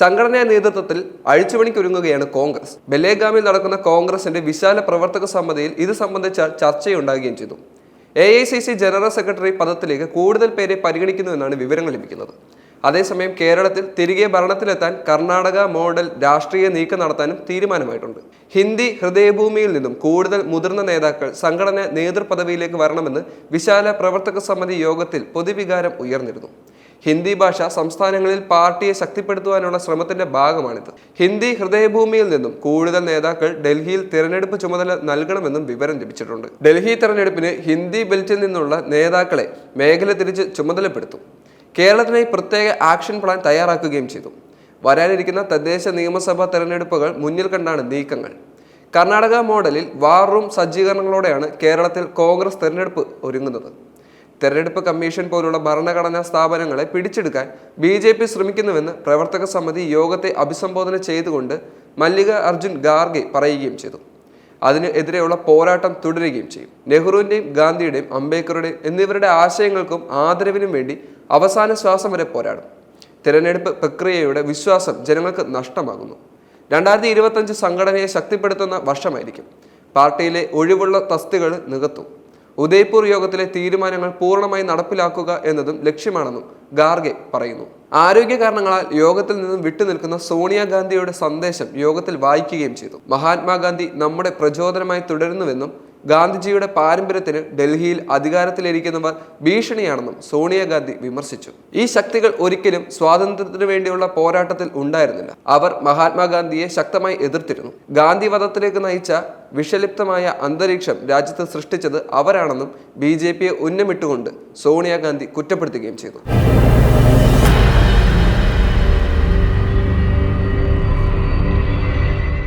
സംഘടനാ നേതൃത്വത്തിൽ അഴിച്ചുപണിക്കൊരുങ്ങുകയാണ് കോൺഗ്രസ്. ബെലേഗാമിൽ നടക്കുന്ന കോൺഗ്രസിന്റെ വിശാല പ്രവർത്തക സമിതിയിൽ ഇത് സംബന്ധിച്ച ചർച്ചയുണ്ടാകുകയും ചെയ്തു. A I C C general secretary പദത്തിലേക്ക് കൂടുതൽ പേരെ പരിഗണിക്കുന്നുവെന്നാണ് വിവരങ്ങൾ ലഭിക്കുന്നത്. അതേസമയം കേരളത്തിൽ തിരികെ ഭരണത്തിലെത്താൻ കർണാടക മോഡൽ രാഷ്ട്രീയ നീക്കം നടത്താനും തീരുമാനമായിട്ടുണ്ട്. ഹിന്ദി ഹൃദയഭൂമിയിൽ നിന്നും കൂടുതൽ മുതിർന്ന നേതാക്കൾ സംഘടന നേതൃപദവിയിലേക്ക് വരണമെന്ന് വിശാല പ്രവർത്തക സമിതി യോഗത്തിൽ പൊതുവികാരം ഉയർന്നിരുന്നു. ഹിന്ദി ഭാഷ സംസ്ഥാനങ്ങളിൽ പാർട്ടിയെ ശക്തിപ്പെടുത്തുവാനുള്ള ശ്രമത്തിന്റെ ഭാഗമാണിത്. ഹിന്ദി ഹൃദയഭൂമിയിൽ നിന്നും കൂടുതൽ നേതാക്കൾ ഡൽഹിയിൽ തിരഞ്ഞെടുപ്പ് ചുമതല നൽകണമെന്നും വിവരം ലഭിച്ചിട്ടുണ്ട്. ഡൽഹി തെരഞ്ഞെടുപ്പിന് ഹിന്ദി ബെൽറ്റിൽ നിന്നുള്ള നേതാക്കളെ മേഖല തിരിച്ച് ചുമതലപ്പെടുത്തും. കേരളത്തിനായി പ്രത്യേക ആക്ഷൻ പ്ലാൻ തയ്യാറാക്കുകയും ചെയ്തു. വരാനിരിക്കുന്ന തദ്ദേശ നിയമസഭാ തെരഞ്ഞെടുപ്പുകൾ മുന്നിൽ കണ്ടാണ് നീക്കങ്ങൾ. കർണാടക മോഡലിൽ വാർ റൂം സജ്ജീകരണങ്ങളോടെയാണ് കേരളത്തിൽ കോൺഗ്രസ് തെരഞ്ഞെടുപ്പ് ഒരുങ്ങുന്നത്. തെരഞ്ഞെടുപ്പ് കമ്മീഷൻ പോലുള്ള ഭരണഘടനാ സ്ഥാപനങ്ങളെ പിടിച്ചെടുക്കാൻ ബി ജെ പി ശ്രമിക്കുന്നുവെന്ന് പ്രവർത്തക സമിതി യോഗത്തെ അഭിസംബോധന ചെയ്തുകൊണ്ട് മല്ലിക അർജുൻ ഖാർഗെ പറയുകയും ചെയ്തു. അതിന് എതിരെയുള്ള പോരാട്ടം തുടരുകയും ചെയ്യും. നെഹ്റുവിന്റെയും ഗാന്ധിയുടെയും അംബേദ്കറുടെയും എന്നിവരുടെ ആശയങ്ങൾക്കും ആദരവിനും വേണ്ടി അവസാന ശ്വാസം വരെ പോരാടും. തിരഞ്ഞെടുപ്പ് പ്രക്രിയയുടെ വിശ്വാസം ജനങ്ങൾക്ക് നഷ്ടമാകുന്നു. രണ്ടായിരത്തി ഇരുപത്തഞ്ച് സംഘടനയെ ശക്തിപ്പെടുത്തുന്ന വർഷമായിരിക്കും. പാർട്ടിയിലെ ഒഴിവുള്ള തസ്തികൾ നികത്തും. ഉദയ്പൂർ യോഗത്തിലെ തീരുമാനങ്ങൾ പൂർണമായി നടപ്പിലാക്കുക എന്നതും ലക്ഷ്യമാണെന്നും ഗാർഗെ പറയുന്നു. ആരോഗ്യ കാരണങ്ങളാൽ യോഗത്തിൽ നിന്നും വിട്ടുനിൽക്കുന്ന സോണിയാഗാന്ധിയുടെ സന്ദേശം യോഗത്തിൽ വായിക്കുകയും ചെയ്തു. മഹാത്മാഗാന്ധി നമ്മുടെ പ്രചോദനമായി തുടരുന്നുവെന്നും ഗാന്ധിജിയുടെ പാരമ്പര്യത്തിന് ഡൽഹിയിൽ അധികാരത്തിലിരിക്കുന്നവർ ഭീഷണിയാണെന്നും സോണിയാഗാന്ധി വിമർശിച്ചു. ഈ ശക്തികൾ ഒരിക്കലും സ്വാതന്ത്ര്യത്തിനു വേണ്ടിയുള്ള പോരാട്ടത്തിൽ ഉണ്ടായിരുന്നില്ല. അവർ മഹാത്മാഗാന്ധിയെ ശക്തമായി എതിർത്തിരുന്നു. ഗാന്ധി വധത്തിലേക്ക് നയിച്ച വിഷലിപ്തമായ അന്തരീക്ഷം രാജ്യത്ത് സൃഷ്ടിച്ചത് അവരാണെന്നും ബി ജെ പിയെ ഉന്നമിട്ടുകൊണ്ട് സോണിയാഗാന്ധി കുറ്റപ്പെടുത്തുകയും ചെയ്തു.